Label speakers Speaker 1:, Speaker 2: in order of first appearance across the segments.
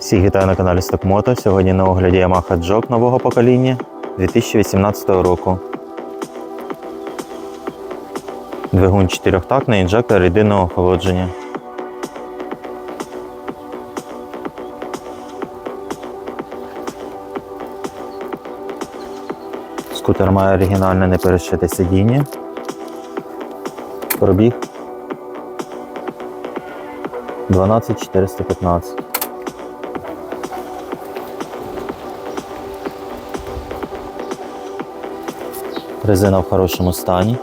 Speaker 1: Всіх вітаю на каналі Стокмото. Сьогодні на огляді Yamaha Jog нового покоління 2018 року. Двигун чотирьохтактний інжектор єдиного охолодження. Скутер має оригінальне неперешите сидіння. Пробіг 12415. Резина в хорошому стані.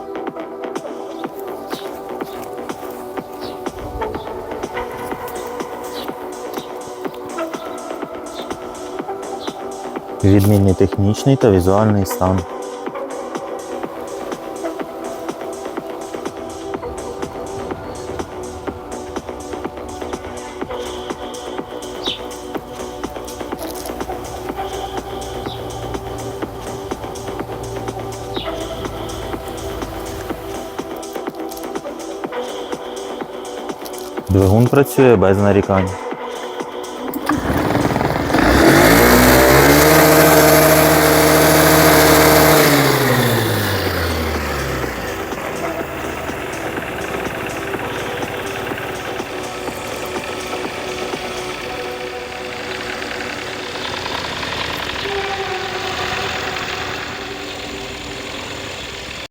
Speaker 1: Відмінний технічний та візуальний стан. Двигун працює без нарікань.